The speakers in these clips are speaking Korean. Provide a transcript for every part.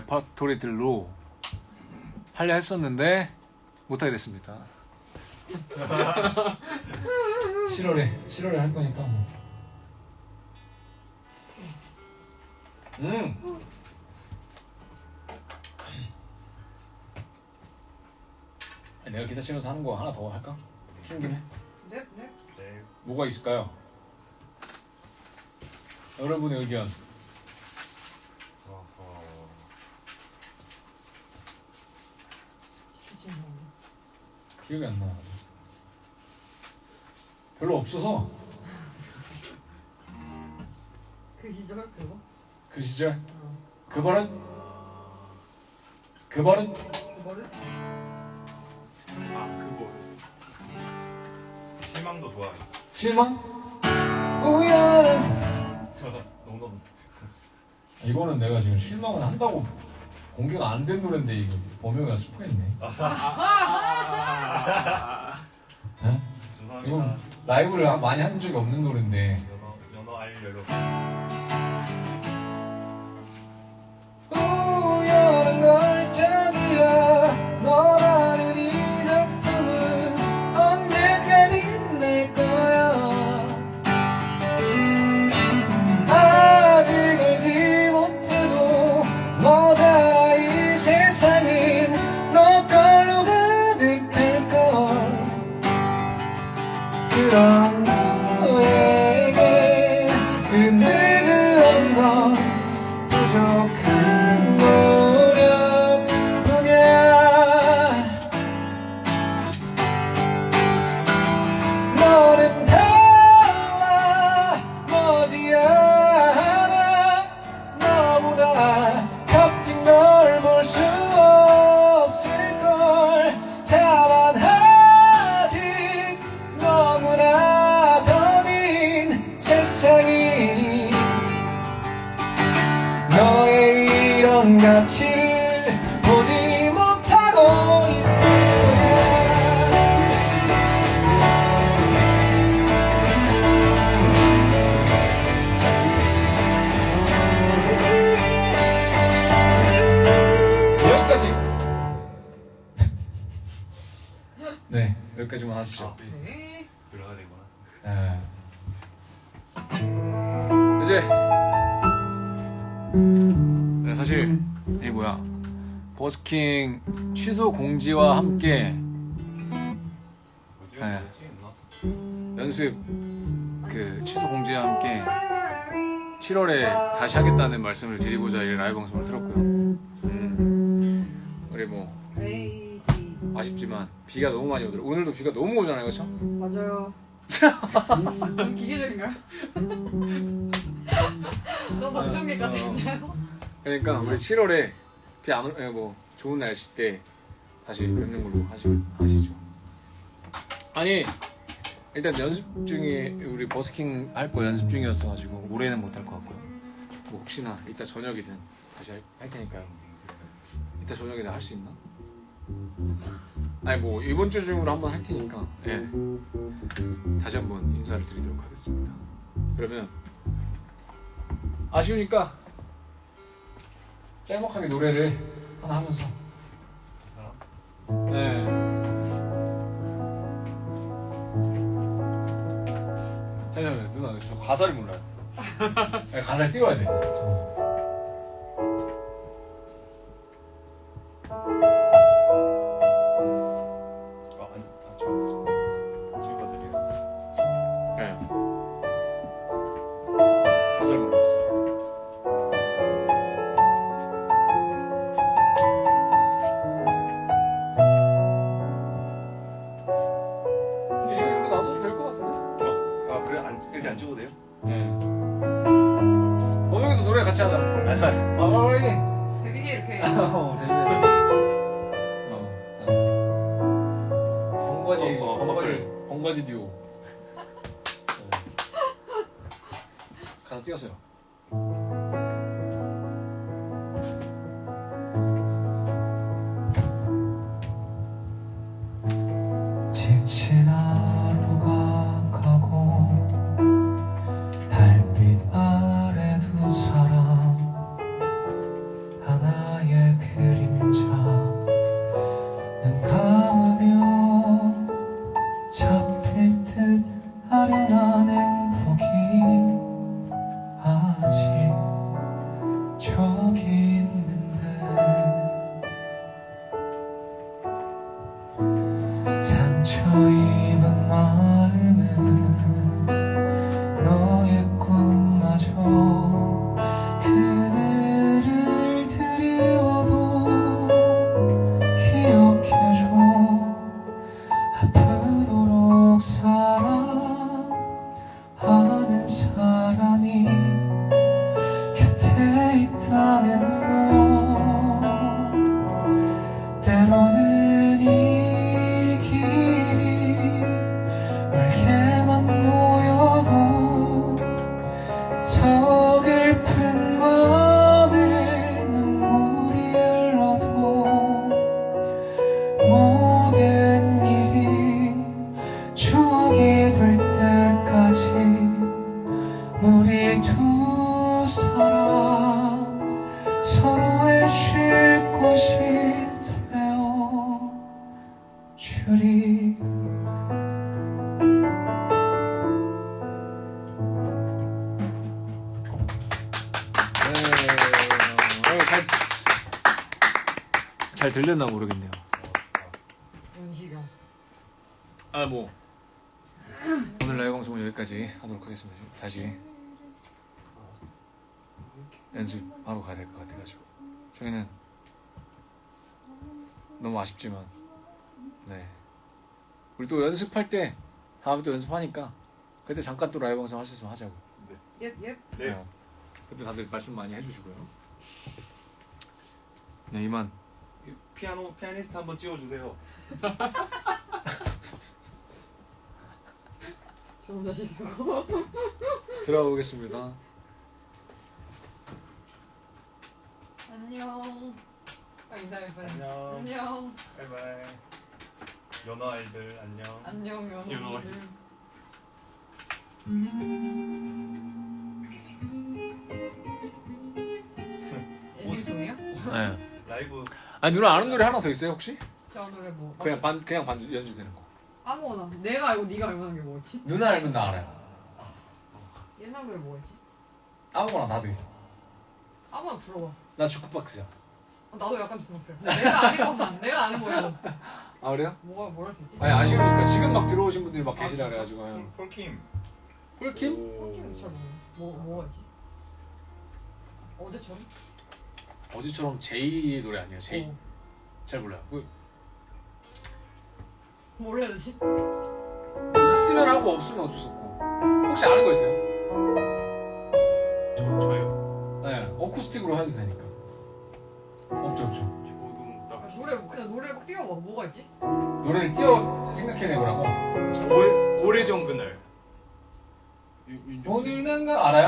레퍼토리들로 하려 했었는데 못하게 됐습니다. 7월에 7월에 할 거니까 뭐. 음. 내가 기타 치면서 하는 거 하나 더 할까? 흰 김에. 네, 네. 네. 뭐가 있을까요? 여러분의 의견. 어허. 기억이 안 나. 별로 없어서 그 시절 그거? 그 시절 어. 그 버릇 그 버릇 그거를? 아 그거. 실망도 좋아해. 실망 우연 농담. 이거는 내가 지금 실망을 한다고 공개가 안 된 노래인데 이거 범용이가 스포했네. 네? 죄송합니다. 이건 라이브를 많이 한 적이 없는 노래인데 연어 연어 알 여러분. 너의 이런 가치를 보지 못하고 있을 거야 여기까지 네 여기까지만 하시죠 네. 들어가야 되구나. 네. 이제 네, 사실 이 뭐야 버스킹 취소 공지와 함께? 네. 연습 그 취소 공지와 함께 7월에 다시 하겠다는 말씀을 드리고자 이 라이브 방송을 틀었고요. 음, 우리 뭐. 아쉽지만 비가 너무 많이 오더라고. 오늘도 비가 너무 오잖아요, 그렇죠? 맞아요. 너무 기계적인가요? 너무 방송객 같은데요? 그러니까 우리 7월에 비안뭐 좋은 날씨 때 다시 뵙는 걸로 하시, 하시죠. 아니 일단 연습 중에 우리 버스킹 할 거 연습 중이었어 가지고 올해는 못 할 것 같고요. 뭐 혹시나 이따 저녁이든 다시 할, 할 테니까요. 이따 저녁에는 할수 있나? 아니 뭐 이번 주 중으로 한번 할 테니까 예 다시 한번 인사를 드리도록 하겠습니다. 그러면 아쉬우니까 짤막하게 노래를 하나 하면서? 네. 잠시만요 누나 저 가사를 몰라요 네, 가사를 띄워야 돼 번거지 듀오. 네. 가사 띄웠어요. 잘 들렸나 모르겠네요. 원시경. 아, 뭐. 오늘 라이브 방송은 여기까지 하도록 하겠습니다. 다시 연습하러 가야 될 것 같아가지고. 저희는 너무 아쉽지만, 네. 우리 또 연습할 때, 다음에 또 연습하니까, 그때 잠깐 또 라이브 방송 할 수 있으면 하자고. 예, 예. 네. 어. 그때 다들 말씀 많이 해주시고요. 네, 이만. 피아노 피아니스트 한번 찍어주세요. 좋은 자식이고. 들어보겠습니다. 안녕. 아, 인사해, 빨리. 안녕. 안녕. 바이바이. 연어 아이들 안녕. 안녕, 연어. 연어. 엔딩송이요? 네. 라이브 아 누나 아는 노래 하나 더 있어요 혹시? 저 노래 뭐? 그냥 반 그냥 반 연주 되는 거. 아무거나. 내가 알고 네가 알고 하는 게 뭐였지? 누나 알면 나 알아요. 옛날 노래 뭐였지? 아무거나 나도. 해. 아무거나 불러봐. 나 주크박스야. 어, 나도 약간 죽었어요. 내가 아는 것만. 내가 아는 거예요. 아 그래요? 뭐가 뭘할수 있지? 아니 아쉬우니까 지금 막 들어오신 분들이 막 아, 계시다 진짜? 그래가지고. 폴- 폴킴. 폴킴? 폴킴 잘 모르. 뭐 뭐가 있지? 어제처럼? 어제처럼 제이의 노래 아니에요? 제이. 어. 잘 몰라요. 그뭘 해야 되지? 있으면 하고 없으면 어쩔 수 없고. 혹시 아는 거 있어요? 저 저요. 네. 어쿠스틱으로 해도 되니까. 없죠 없죠. 저도 노래 그냥 노래 꼭 띄워봐. 뭐가 있지? 노래를 띄워 생각해내보라고. 오래 오래전 그날. 오늘 난가 알아요?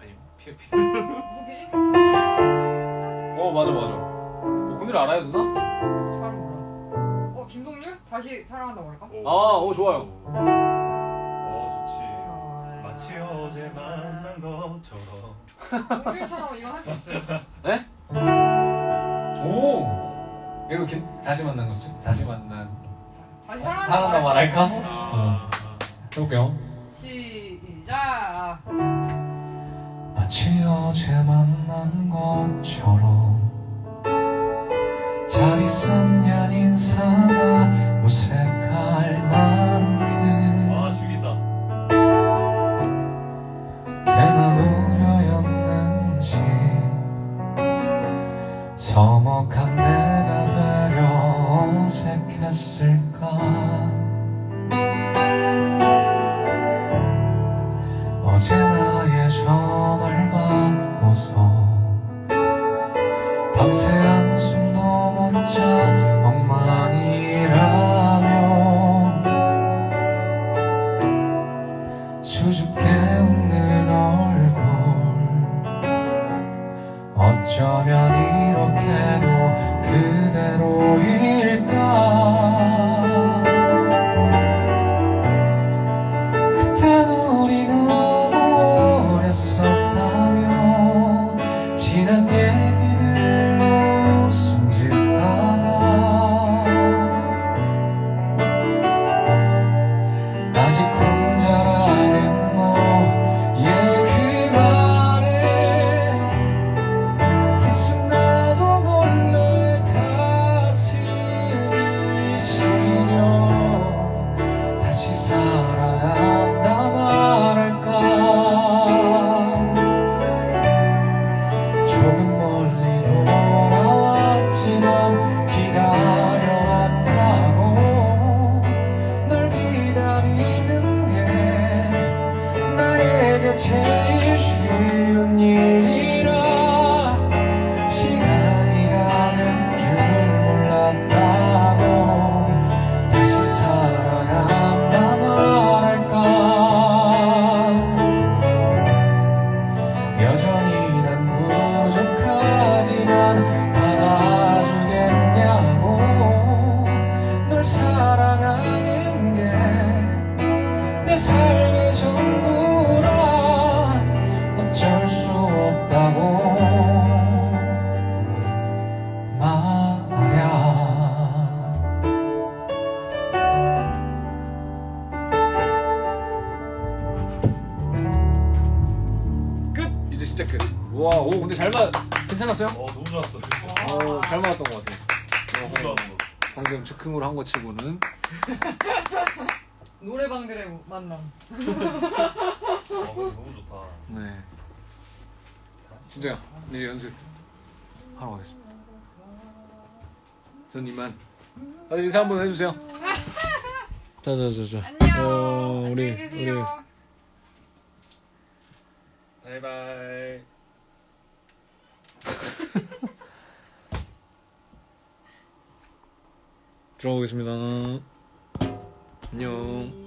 아니요. 피 피. 무슨 길이? 어 맞아 맞아. 어, 그 노래 알아요 누나? 잘 몰라. 어 김동률? 다시 사랑한다고 할까? 오. 아, 오, 좋아요. 오 좋지. 마치 어제 만난 것처럼. 동률처럼 이거 할 수 있어요. 오. 이거 기, 다시 만난 거죠? 다시 만난. 다시 사랑한다고 사랑한다고 말할까? 어. 아. 해볼게요. 어제 만난 것처럼 잘 있었냐 인사가 어색 밤새 한숨도 못자 엉망이 삶의 전부라 어쩔 수 없다고 말야 끝! 이제 진짜 끝. 와, 오, 근데 잘 맞, 괜찮았어요? 어 너무 좋았어 진짜 어, 잘 맞았던 것 같아요. 너무 방금 즉흥으로 한 거 치고는. 노래방들의 만남. 어 너무 좋다 네 진짜 이제 연습 하러 가겠습니다. 전 이만 다들 인사 한번 해주세요. 자자자자. 안녕. 어, 우리 안녕히 계세요. 우리 바이바이 들어가겠습니다. 안녕.